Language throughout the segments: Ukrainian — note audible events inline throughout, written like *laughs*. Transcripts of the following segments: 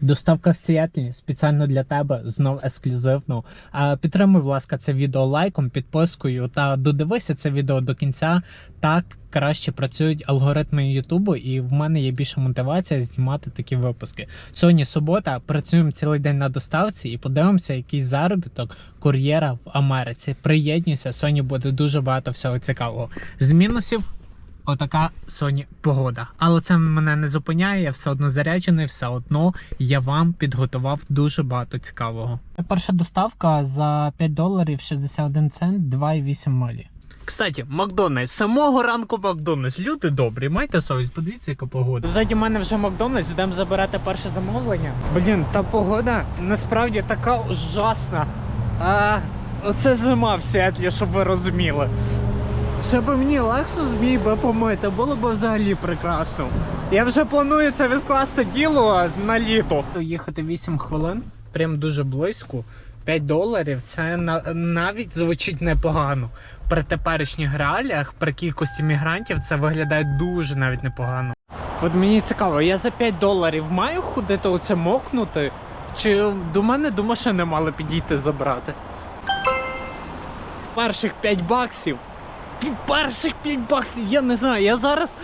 Доставка в Сіетлі спеціально для тебе, знов ексклюзивно. А, Підтримуй, будь ласка, це відео лайком, підпискою та додивися це відео до кінця. Так краще працюють алгоритми Ютубу, і в мене є більша мотивація знімати такі випуски. Сьогодні субота, працюємо цілий день на доставці і подивимося, який заробіток кур'єра в Америці. Приєднуйся, сьогодні буде дуже багато всього цікавого. З мінусів. Отака сьогодні погода. Але це мене не зупиняє, я все одно заряджений, все одно я вам підготував дуже багато цікавого. Перша доставка за 5 доларів 61 цент 2,8 милі. Кстати, Макдональдс, самого ранку Макдональдс. Люди добрі, майте совість, подивіться, яка погода. Ззаді мене вже Макдональдс, йдемо забирати перше замовлення. Блін, та погода насправді така ужасна. А, оце зима в Сіетлі, щоб ви розуміли. Щоб мені Lexus мій би помити, було б взагалі прекрасно. Я вже планую це відкласти діло на літо. Їхати 8 хвилин, прям дуже близько. 5 доларів це навіть звучить непогано. При теперішніх реаліях, при кількості мігрантів, це виглядає дуже навіть непогано. От мені цікаво, я за 5 доларів маю ходити оце мокнути? Чи до мене до машини мали підійти забрати? Перших 5 баксів перших 5 баксів, я не знаю. Я зараз.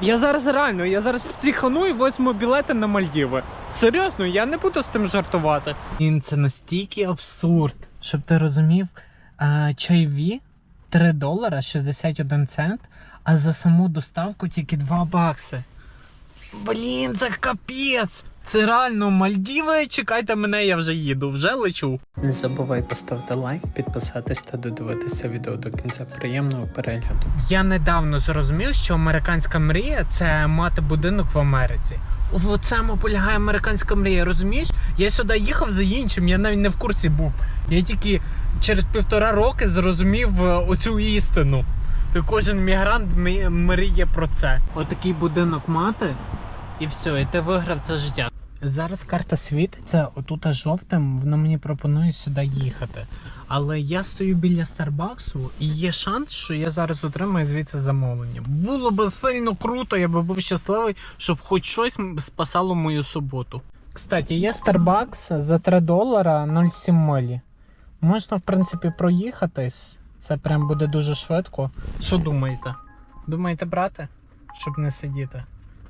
Я зараз реально, я зараз психану і возьму білети на Мальдіви. Серйозно, я не буду з тим жартувати. Це настільки абсурд, щоб ти розумів, а, чайові 3 долара 61 цент, а за саму доставку тільки 2 бакси. Блін, це капець! Це реально Мальдіви. Чекайте мене, я вже їду, вже лечу. Не забувай поставити лайк, підписатись та додивитися відео до кінця. Приємного перегляду. Я недавно зрозумів, що американська мрія це мати будинок в Америці. В цьому полягає американська мрія, розумієш? Я сюди їхав за іншим, я навіть не в курсі був. Я тільки через півтора роки зрозумів е, оцю істину. То кожен мігрант мріє про це. Отакий будинок мати, і все, і ти виграв це життя. Зараз карта світиться, отут жовтим, воно мені пропонує сюди їхати. Але я стою біля Старбаксу, і є шанс, що я зараз отримаю звідси замовлення. Було б сильно круто, я би був щасливий, щоб хоч щось спасало мою суботу. Кстати, є Starbucks за 3 долара 0,7 милі. Можна, в принципі, проїхатись. Це прям буде дуже швидко. Що думаєте? Думаєте брати? Щоб не сидіти?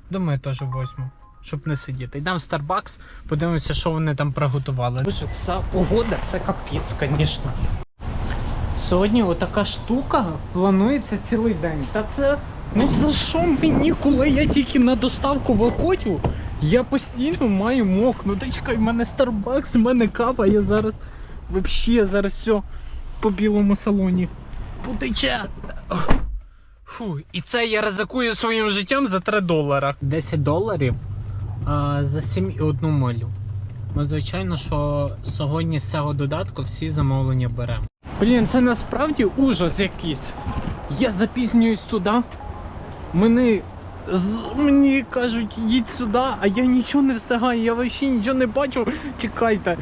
Думаю, теж возьму, щоб не сидіти. Йдемо в Starbucks, подивимося, що вони там приготували. Боже, ця погода це капець, звісно. Сьогодні отака штука планується цілий день. Та це ну за що мені, коли я тільки на доставку виходжу, я постійно маю мокнути. Чекай, в мене Starbucks, в мене кава, я зараз взагалі зараз все по білому салоні потече. Фу, і це я ризикую своїм життям за 3 долара. 10 доларів за 7,1 милю. Ну, звичайно, що сьогодні з цього додатку всі замовлення беремо. Блін, це насправді ужас якийсь. Я запізнююсь туди. Мене. з- Мені кажуть, їдь сюди, а я нічого не встигаю, я взагалі нічого не бачу. Чекайте.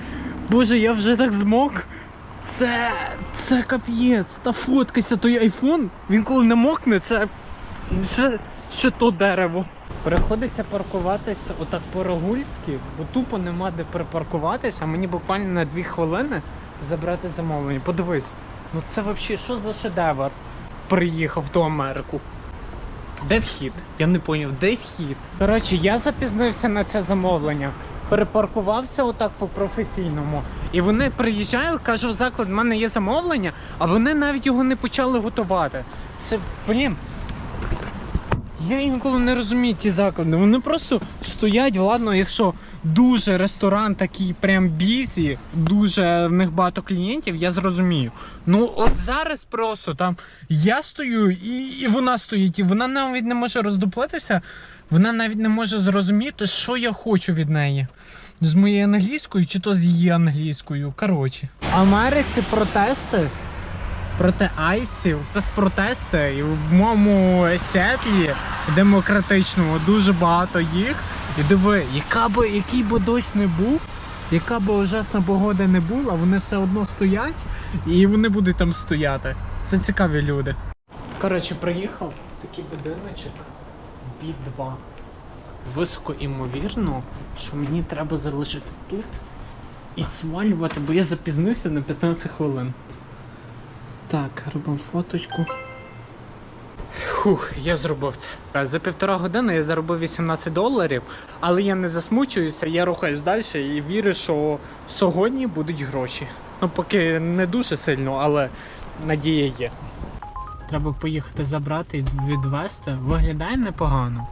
Боже, я вже так змок. Це. це кап'єць. Та фоткайся той айфон. Він коли не мокне, це. Ще, ще то дерево. Приходиться паркуватися отак по-рогульськи, бо тупо нема де припаркуватися, а мені буквально на 2 хвилини забрати замовлення. Подивись, ну це взагалі що за шедевр? Приїхав ту Америку. Де вхід? Я не поняв, де вхід? Коротше, я запізнився на це замовлення. Перепаркувався отак по-професійному. І вони приїжджають, кажу, заклад, в мене є замовлення, а вони навіть його не почали готувати. Це, блін. Я інколи не розумію ті заклади. Вони просто стоять, ладно, якщо дуже ресторан такий прям бізі, дуже в них багато клієнтів, я зрозумію. Ну от зараз просто там я стою і, і вона стоїть, і вона навіть не може роздуплитися, вона навіть не може зрозуміти, що я хочу від неї. З моєю англійською чи то з її англійською. Коротше. Америці протести проти айсів. Зараз протести і в моєму сетлі демократичному дуже багато їх. І диви, яка би, який би дощ не був, яка би ужасна погода не була, вони все одно стоять і вони будуть там стояти. Це цікаві люди. Коротше, приїхав такий будиночок Бі 2. Високо імовірно, що мені треба залишити тут і свалювати, бо я запізнився на 15 хвилин. Так, робимо фоточку. Фух, я зробив це. За півтора години я заробив 18 доларів, але я не засмучуюся, я рухаюсь далі і вірю, що сьогодні будуть гроші. Ну, поки не дуже сильно, але надія є. Треба поїхати забрати і відвезти. Виглядає непогано.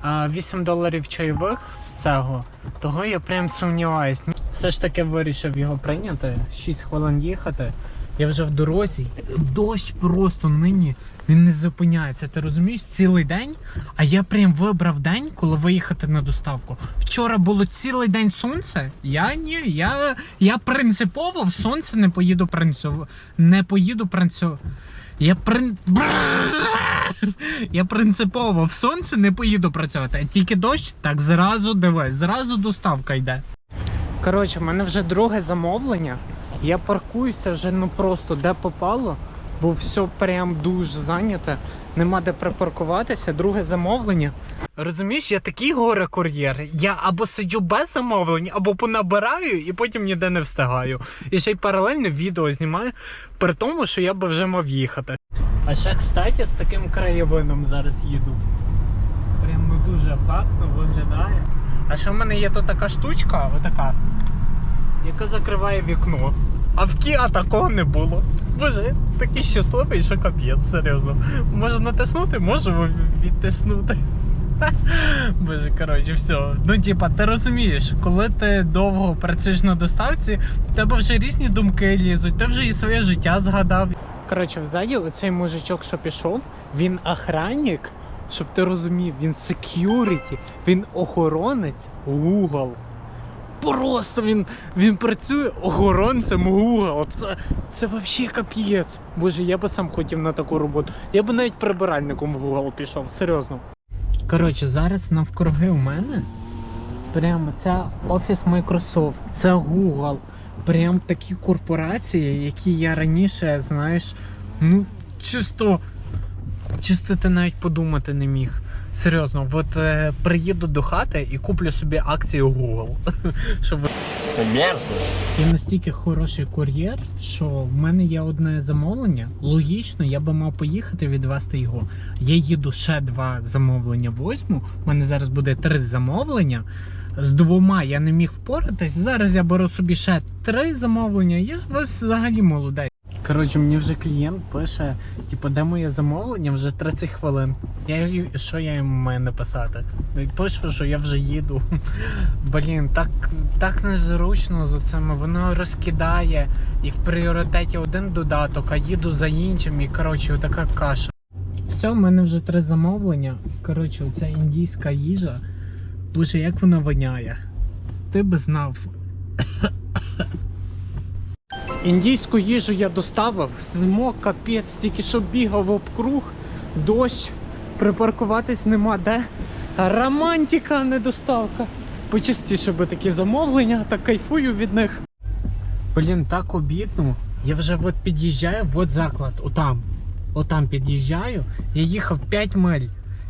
А 8 доларів чайових з цього, того я прям сумніваюсь. Все ж таки вирішив його прийняти. 6 хвилин їхати. Я вже в дорозі. Дощ просто нині він не зупиняється. Ти розумієш, цілий день. А я прям вибрав день, коли виїхати на доставку. Вчора було цілий день сонце. Я ні, я, я принципово в сонце не поїду працювати. Не поїду працювати. Я прин... Я принципово в сонце не поїду працювати, а тільки дощ, так зразу дивись, зразу доставка йде. Коротше, в мене вже друге замовлення. Я паркуюся вже ну просто де попало, бо все прям дуже зайняте. Нема де припаркуватися. Друге замовлення. Розумієш, я такий горе-кур'єр. Я або сиджу без замовлень, або понабираю і потім ніде не встигаю. І ще й паралельно відео знімаю, при тому, що я би вже мав їхати. А ще, кстати, з таким краєвином зараз їду. Прям ну, дуже ефектно виглядає. А ще в мене є тут така штучка, отака, яка закриває вікно. А в Кіа такого не було. Боже, такий щасливий, що капець, серйозно. Може натиснути, можу відтиснути. *laughs* Боже, коротше, все. Ну, типа, ти розумієш, коли ти довго працюєш на доставці, в тебе вже різні думки лізуть, ти вже і своє життя згадав. Коротше, взаді оцей мужичок, що пішов, він охранник, щоб ти розумів, він секюріті, він охоронець Google. Просто він, він працює охоронцем Google. Це, це взагалі капець. Боже, я би сам хотів на таку роботу. Я би навіть прибиральником в Google пішов, серйозно. Коротше, зараз навкруги у мене прямо це офіс Microsoft, це Google. Прям такі корпорації, які я раніше, знаєш, ну чисто, чисто ти навіть подумати не міг. Серйозно, от е, приїду до хати і куплю собі акції Google. *laughs* Щоб Це мерзость. я настільки хороший кур'єр, що в мене є одне замовлення. Логічно, я би мав поїхати відвести його. Я їду ще два замовлення возьму. У мене зараз буде три замовлення. З двома я не міг впоратись. Зараз я беру собі ще три замовлення. Я ось взагалі молодець. Коротше, мені вже клієнт пише, типу, де моє замовлення вже 30 хвилин. Я що я йому маю написати? Пишу, що я вже їду. *laughs* Блін, так, так незручно з цими. Воно розкидає і в пріоритеті один додаток, а їду за іншим, і коротше, така каша. Все, в мене вже три замовлення. Коротше, оця індійська їжа. Боже, як вона воняє. Ти би знав. Індійську їжу я доставив, змок капець, тільки що бігав обкруг, дощ, припаркуватись нема де. Романтика, не доставка. Почастіше би такі замовлення, так кайфую від них. Блін, так обідно. Я вже от під'їжджаю, от заклад, отам. Отам під'їжджаю. Я їхав 5 миль.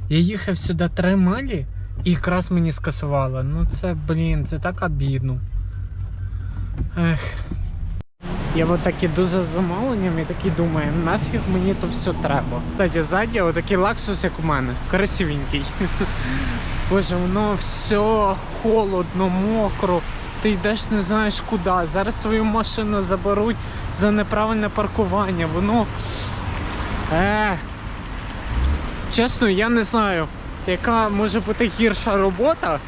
Я їхав сюди 3 милі і якраз мені скасували. Ну це, блін, це так обідно. Ех. Я от так іду за замовленням і такий думаю, нафіг мені то все треба. Кстати, ззаді отакий лаксус, як у мене, красивенький. *laughs* Боже, воно все холодно, мокро. Ти йдеш не знаєш куди. Зараз твою машину заберуть за неправильне паркування. Воно. Ех. Чесно, я не знаю, яка може бути гірша робота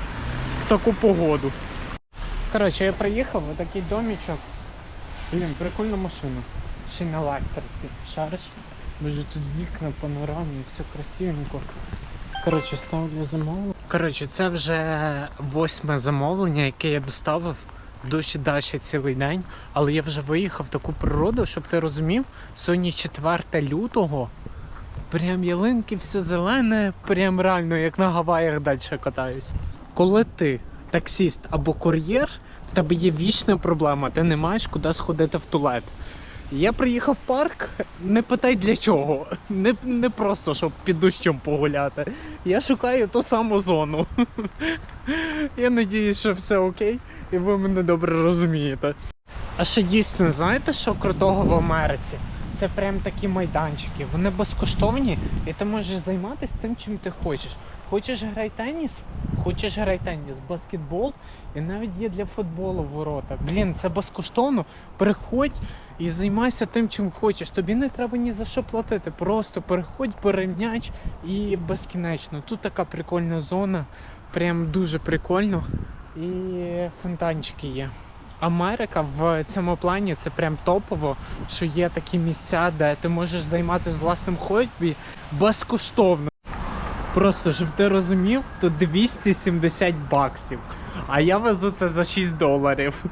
в таку погоду. Коротше, я приїхав, отакий домічок. Блін, прикольна машина. Ще й на електриці. Шариш? Боже, тут вікна панорамні, все красивенько. Коротше, ставлю замовлення. Коротше, це вже восьме замовлення, яке я доставив. Дощ далі цілий день, але я вже виїхав в таку природу, щоб ти розумів, сьогодні 4 лютого. Прям ялинки, все зелене, прям реально як на Гаваях далі катаюсь. Коли ти таксіст або кур'єр, тебе є вічна проблема, ти не маєш куди сходити в туалет. Я приїхав в парк, не питай для чого. Не, не просто, щоб під дощем погуляти. Я шукаю ту саму зону. Я надіюсь, що все окей, і ви мене добре розумієте. А ще дійсно, знаєте, що крутого в Америці? Це прям такі майданчики. Вони безкоштовні, і ти можеш займатися тим, чим ти хочеш. Хочеш грай теніс? Хочеш грай теніс, баскетбол, і навіть є для футболу ворота. Блін, це безкоштовно. Приходь і займайся тим, чим хочеш. Тобі не треба ні за що платити. Просто переходь, бери і безкінечно. Тут така прикольна зона, прям дуже прикольно. І фонтанчики є. Америка в цьому плані це прям топово, що є такі місця, де ти можеш займатися власним хобі безкоштовно. Просто щоб ти розумів, то 270 баксів. А я везу це за 6 доларів.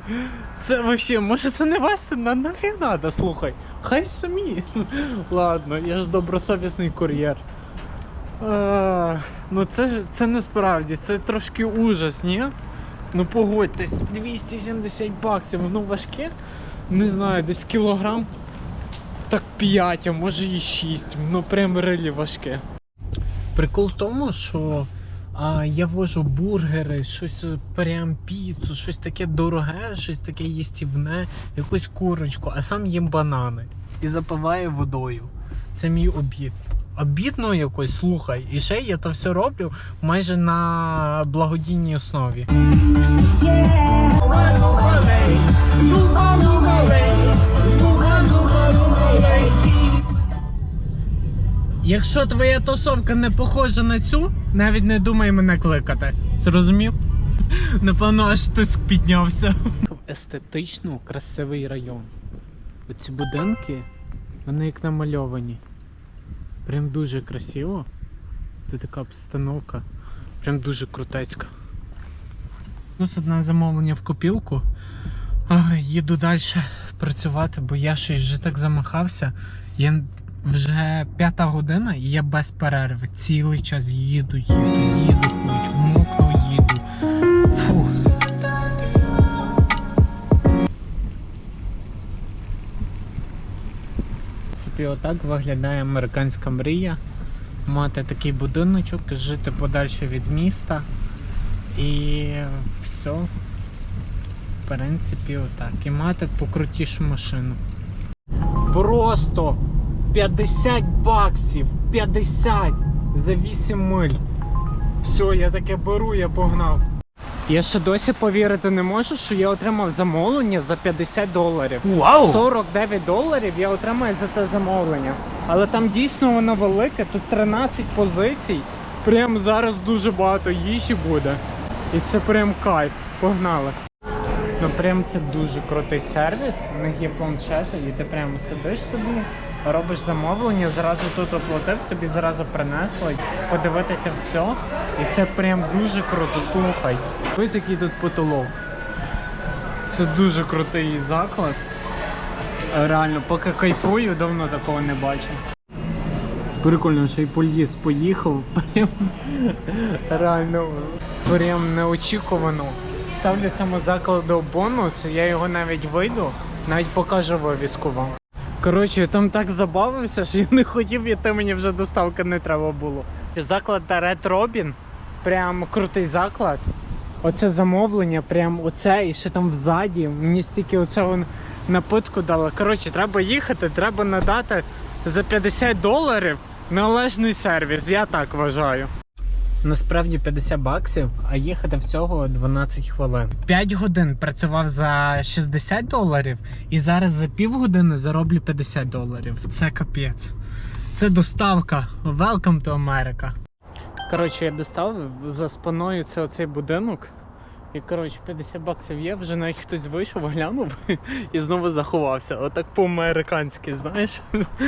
Це вообще, може це не вести на нафіг надо, слухай. Хай самі. *laughs* Ладно, я ж добросовісний кур'єр. Ну це, ж- це не справді, це трошки ужас, ні? Ну погодьтесь, 270 баксів, воно важке. Не знаю, десь кілограм. Так 5, а може і 6. Ну прям релі важке. Прикол в тому, що а, я вожу бургери, щось прям піцу, щось таке дороге, щось таке їстівне, якусь курочку, а сам їм банани і запиваю водою. Це мій обід. Обідно якось, слухай. І ще я то все роблю майже на благодійній основі. Якщо твоя тусовка не похожа на цю, навіть не думай мене кликати. Зрозумів? Напевно, аж тиск піднявся. Естетично красивий район. Оці будинки, вони як намальовані. Прям дуже красиво. Тут така обстановка. Прям дуже крутецька. Плюс одне замовлення в копілку. Їду далі працювати, бо я щось вже так замахався. Я вже п'ята година і я без перерви. Цілий час їду, їду, їду, хоч, мокну, їду. Фух. В отак виглядає американська мрія. Мати такий будиночок, жити подальше від міста. І все. В принципі, отак. І мати покрутішу машину. Просто 50 баксів. 50 за 8 миль. Все, я таке беру, я погнав. Я ще досі повірити не можу, що я отримав замовлення за 50 доларів. Вау! 49 доларів я отримаю за це замовлення. Але там дійсно воно велике, тут 13 позицій. Прям зараз дуже багато їжі буде. І це прям кайф. Погнали. Ну прям це дуже крутий сервіс. У них є планшети, і ти прямо сидиш собі, робиш замовлення, зразу тут оплатив, тобі зразу принесли, подивитися все. І це прям дуже круто. Слухай. Ось який тут потолок. Це дуже крутий заклад. Реально, поки кайфую, давно такого не бачив. Прикольно, що і поліс поїхав. *laughs* Прям реально прям неочікувано. Ставлю цьому закладу бонус, я його навіть вийду, навіть покажу вивіску вам. Коротше, я там так забавився, що я не хотів іти, мені вже доставки не треба було. Заклад Red Robin, прям крутий заклад. Оце замовлення, прям оце і ще там взаді. Мені стільки оцього напитку дали. Коротше, треба їхати, треба надати за 50 доларів належний сервіс, я так вважаю. Насправді 50 баксів, а їхати всього 12 хвилин. 5 годин працював за 60 доларів, і зараз за півгодини зароблю 50 доларів. Це капець. Це доставка. Welcome to America. Коротше, я доставив за спиною це оцей будинок. І коротше, 50 баксів є, вже навіть хтось вийшов, глянув *laughs* і знову заховався. Отак по-американськи, знаєш.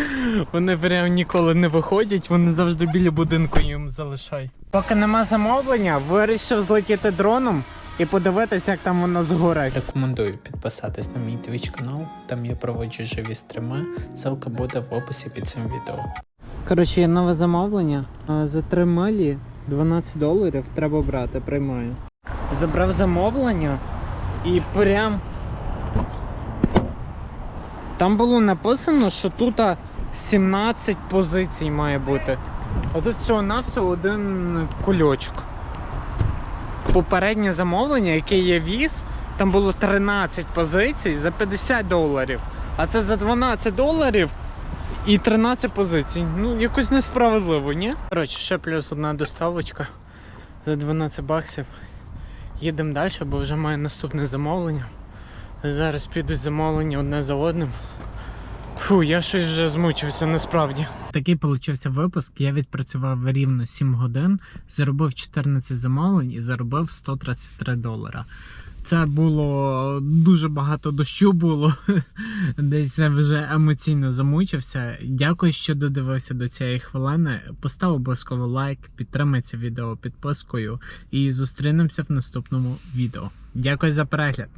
*laughs* Вони прям ніколи не виходять, вони завжди біля будинку їм залишають. Поки нема замовлення, вирішив злетіти дроном і подивитися, як там воно згорить. Рекомендую підписатись на мій твіч канал, там я проводжу живі стріми. Ссылка буде в описі під цим відео. Коротше, є нове замовлення. За 3 милі 12 доларів треба брати, приймаю. Забрав замовлення і прям Там було написано, що тут 17 позицій має бути. А тут всього-навсього один кульочок. Попереднє замовлення, яке я віз, там було 13 позицій за 50 доларів. А це за 12 доларів і 13 позицій. Ну, якось несправедливо, ні? Коротше, ще плюс одна доставочка за 12 баксів. Їдемо далі, бо вже маю наступне замовлення. Зараз підуть замовлення одне за одним. Фу, я щось вже змучився насправді. Такий получився випуск. Я відпрацював рівно 7 годин, заробив 14 замовлень і заробив 133 долара. Це було дуже багато дощу було. *laughs* Десь вже емоційно замучився. Дякую, що додивився до цієї хвилини. Постав обов'язково лайк, підтримай відео підпискою і зустрінемося в наступному відео. Дякую за перегляд.